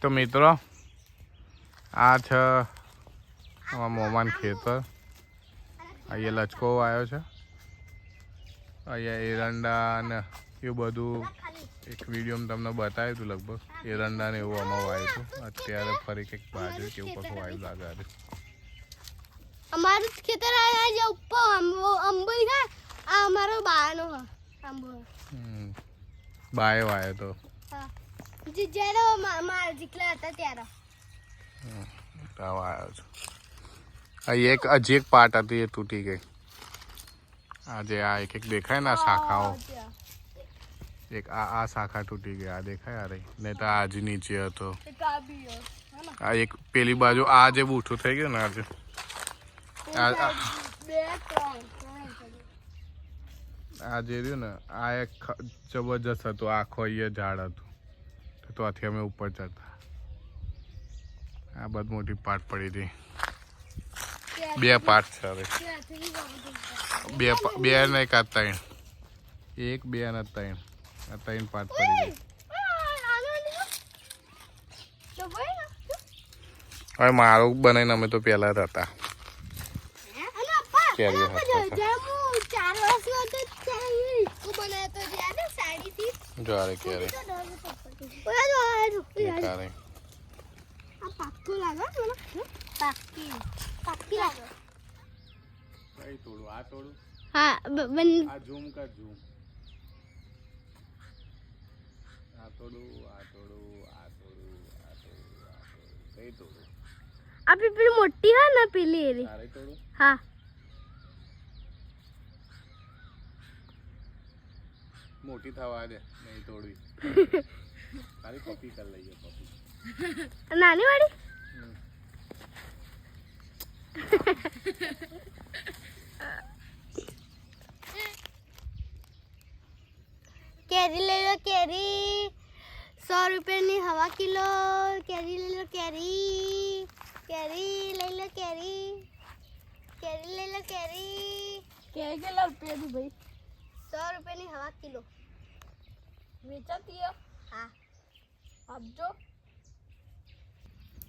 તો મિત્રો આ છે મોમાન ખેતર. અહીંયા લચકો આવ્યો છે. અહીંયા એરંડા અને એવું બધું એક વિડીયોમાં તમને બતાવ્યું હતું લગભગ. એરંડા ને એવું આમાં વાવ્યું હતું. અત્યારે ફરી કંઈક બાજુ કેવું કશું વાવ્યું લાગે આજે. અમારું ખેતર આ જે ઉપર આંબો આંબો આ અમારો બાનો આંબો. અંબો હમ. બાએ વાયો તો. હા. જે જ્યારે મારા દીકરા હતા ત્યારે. આવા આવ્યો છે. અહીં એક હજી એક પાટ હતી એ તૂટી ગઈ. આજે આ એક એક દેખાય ને આ શાખાઓ. એક આ આ શાખા તૂટી ગઈ આ દેખાય આ રહી. નહીં તો આજ નીચે હતો. આ? આ એક પેલી બાજુ આ જે બૂઠું થઈ ગયું ને આજે આ આ-. આ જે રહ્યું ને આ એક જબરજસ્ત હતું આખો અહીંયા ઝાડ હતું. ત્યાંથી અમે ઉપર ચડતા. આ બધ મોટી પાટ પડી હતી. બે પાટ છે હવે. ત્યાંથી બે ને બે નહીં કાં ત્રણ. એક બે અને ત્રણ. આ ત્રણ પાટ પડી ગઈ. આ. હવે મારું બનાવીને અમે તો પહેલાં જ હતા. કેરીઓ હતા. જ્યારે લાગે પાકી પાક્કી લાગે કઈ તોડું આ તોડું હા બન આ ઝૂમ કર ઝૂમ. આ તોડું આ તોડું આ તોડું આ તોડું આ તોડું. કઈ તોડું? આ પીપળી મોટી હોય ને પેલી એરી હા. મોટી થવા દે નહીં તોડવી. તારી કોપી કરી લઈએ કોપી નાની વાળી? કેરી લઈ લો કેરી. સો રૂપિયાની હવા કિલો. કેરી લઈ લો કેરી. કેરી લઈ લો કેરી. કેરી લઈ લો કેરી. કેરી કેટલા રૂપિયાની ભાઈ? સો રૂપિયાની હવા કિલો. વેચાતી હે? આપજો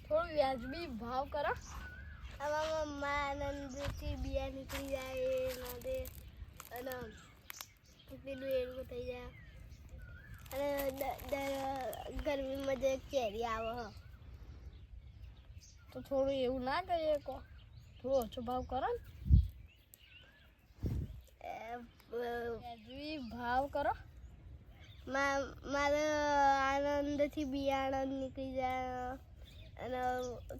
થોડું વ્યાજબી ભાવ કરો. આમાં મમ્મા આનંદથી બિયા નીકળી જાય ના દે અને પેલું એનું થઈ જાય. અને ગરમીમાં જે કેરી આવે તો થોડું એવું ના કહીએ કો. થોડો ઓછો ભાવ કરો ને. એ, ભાવ કરો. મારે આનંદથી બિયારણ નીકળી જાય અને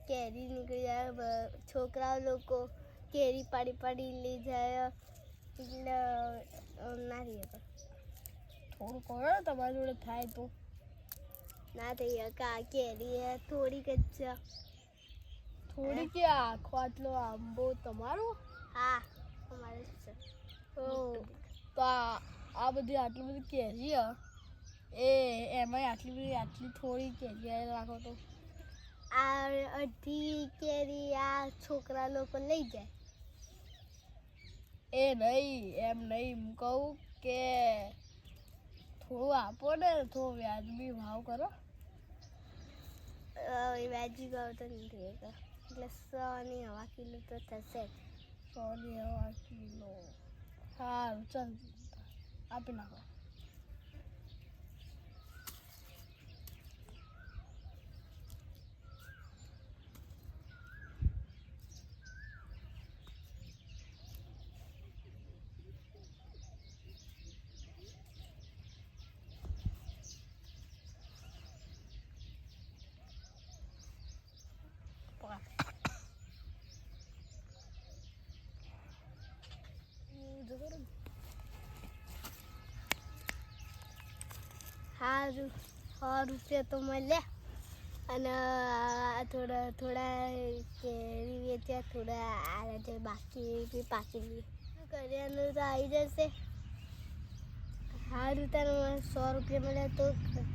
કેરી નીકળી જાય છોકરા લોકો કેરી પાડી પાડી લઈ જાય એટલે ના રહી તો થોડું ને તમારી જોડે થાય તો. ના થઈ આ કેરી થોડીક જ છે. થોડી કે આખો આટલો આંબો તમારો? હા અમારે છે. તો આ બધી આટલી બધી કેરી હે, એ એમાંય આટલી બધી આટલી થોડી કેરી રાખો તો. આ અડધી કેરી આ છોકરા લોકો લઈ જાય. એ નહીં એમ નહીં હું કહું કે થોડું આપો ને થોડો વ્યાજબી ભાવ કરો. વ્યાજી ભાવ તો નથી એક એટલે સોની હવા કિલો તો થશે સોની હવા કિલો. સારું ચાલ આપી નાખો. સારું સો રૂપિયા તો મળ્યા અને આ થોડા થોડા કેરી વેચ્યા થોડા આ જે બાકી બી પાકી લઈએ કર્યાનું તો આવી જશે સારું તારે સો રૂપિયા મળ્યા તો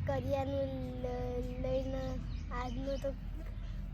કરિયાનું લ- લઈને આજનું તો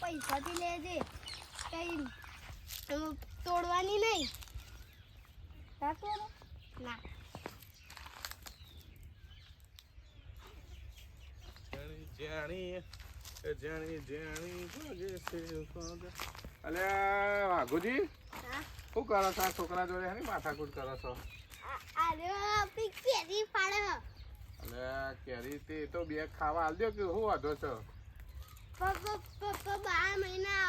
પૈસાથી લેજે કઈ તોડવાની નહીં ના તોડો ના જાણી જાણી જાણી ભાગે અલ્યા વાઘુજી? શું કરો છો? છોકરા જોડે હે માથાકૂટ કરો છો? આપણી કેરી તે તો બે ખાવા હાલ દો કે હું વાંધો છો? બાર મહિના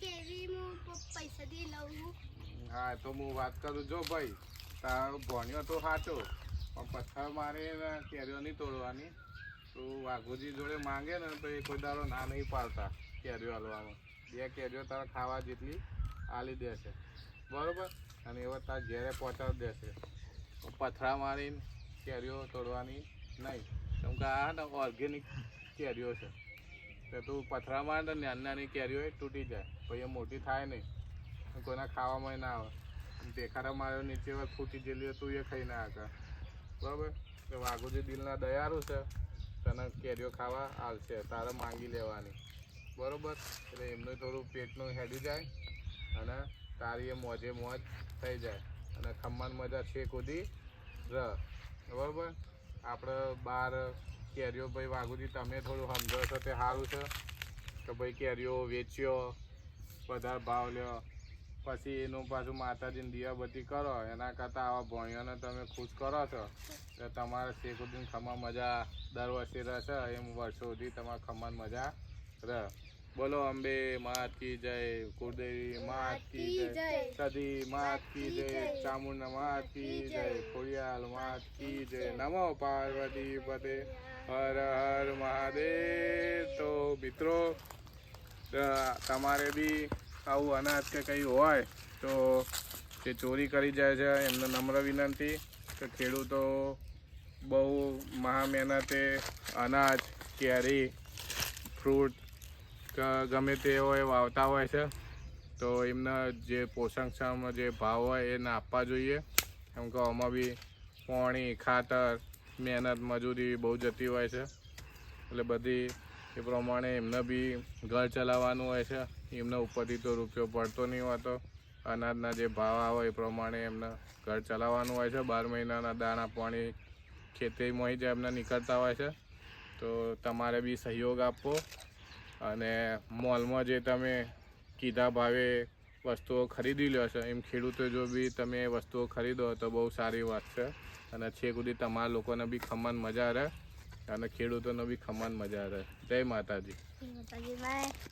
કેરી હું પ- પૈસાથી લઉં હા. તો હું વાત કરું. જો ભાઈ તારો ભણ્યો તો સાચો પણ પથ્થર મારે કેરીઓ નહીં તોડવાની. તો વાઘુજી જોડે માંગે ને તો એ કોઈ દાડો ના નહીં પાડતા કેરીઓ હાલવામાં. બે કેરીઓ તારે ખાવા જેટલી આલી દેશે. બરાબર? અને એવા તાર ઘેરે પહોંચાડી દેશે. પથરા મારીને કેરીઓ તોડવાની નહીં. કેમ કે આ ને ઓર્ગેનિક કેરીઓ છે. તો તું પથરા માર ને નાની નાની કેરીઓ તૂટી જાય. પછી એ મોટી થાય નહીં. કોઈના ખાવામાં ના આવે. દેખાડા માર્યો નીચે વાર ફૂટી જેલી તું એ ખાઈ ના આગળ બરાબર? તો વાઘુજી દિલના દયારું છે. તને કેરીઓ ખાવા આવશે તારે માંગી લેવાની. બરોબર? એટલે એમનું થોડું પેટનું હેડી જાય અને તારી એ મોજે મોજ થઈ જાય. અને ખમ્માન મજા છે કુદી રહ બરોબર? આપણે બાર કેરીઓ ભાઈ વાઘુજી તમે થોડું સમજો છો તે સારું છે? કે ભાઈ કેરીઓ વેચ્યો વધારે ભાવ લ્યો, પછી એનું પાછું માતાજીને દિયાબત્તી કરો, એના કરતાં આવા ભણીઓને તમે ખુશ કરો છો? તો તમારે શેખુદ્દીન ખમા મજા દર વર્ષે રહેશે એમ વર્ષો સુધી તમારે ખમણ મજા રહે બોલો અંબે માત કી જય કુળદેવી માત કી જય સદી માત કી જય ચામુંડા માત કી જય ખોડિયાલ માત કી જય. નમો પાર્વતી પતે. હર હર મહાદેવ. તો મિત્રો તમારે બી આવું અનાજ કે કંઈ હોય તો જે ચોરી કરી જાય છે એમને નમ્ર વિનંતી કે ખેડૂતો બહુ મહા મહેનતે અનાજ કેરી ફ્રૂટ ગમે તે હોય, વાવતા હોય છે, તો એમને જે પોષણક્ષમ જે ભાવ હોય એને આપવા જોઈએ. કેમ કે આમાં બી પાણી, ખાતર, મહેનત, મજૂરી બહુ જતી હોય છે. એટલે બધી એ પ્રમાણે એમને બી ઘર ચલાવવાનું હોય છે. એમને ઉપરથી તો રૂપિયો પડતો નહીં હોતો. અનાજના જે ભાવ આવે એ પ્રમાણે એમને ઘર ચલાવવાનું હોય છે. બાર મહિનાના દાણા, પાણી ખેતીમાં જ એમને નીકળતા હોય છે. તો તમારે બી સહયોગ આપવો. અને મોલમાં જે તમે કીધા ભાવે વસ્તુઓ ખરીદી લ્યો છો, એમ ખેડૂતો જો બી તમે વસ્તુઓ ખરીદો તો બહુ સારી વાત છે. અને છેક સુધી તમારા લોકોને બી ખમણ મજા રહે અને ખેડૂતોને બી ખમાન મજા રહે. જય માતાજી.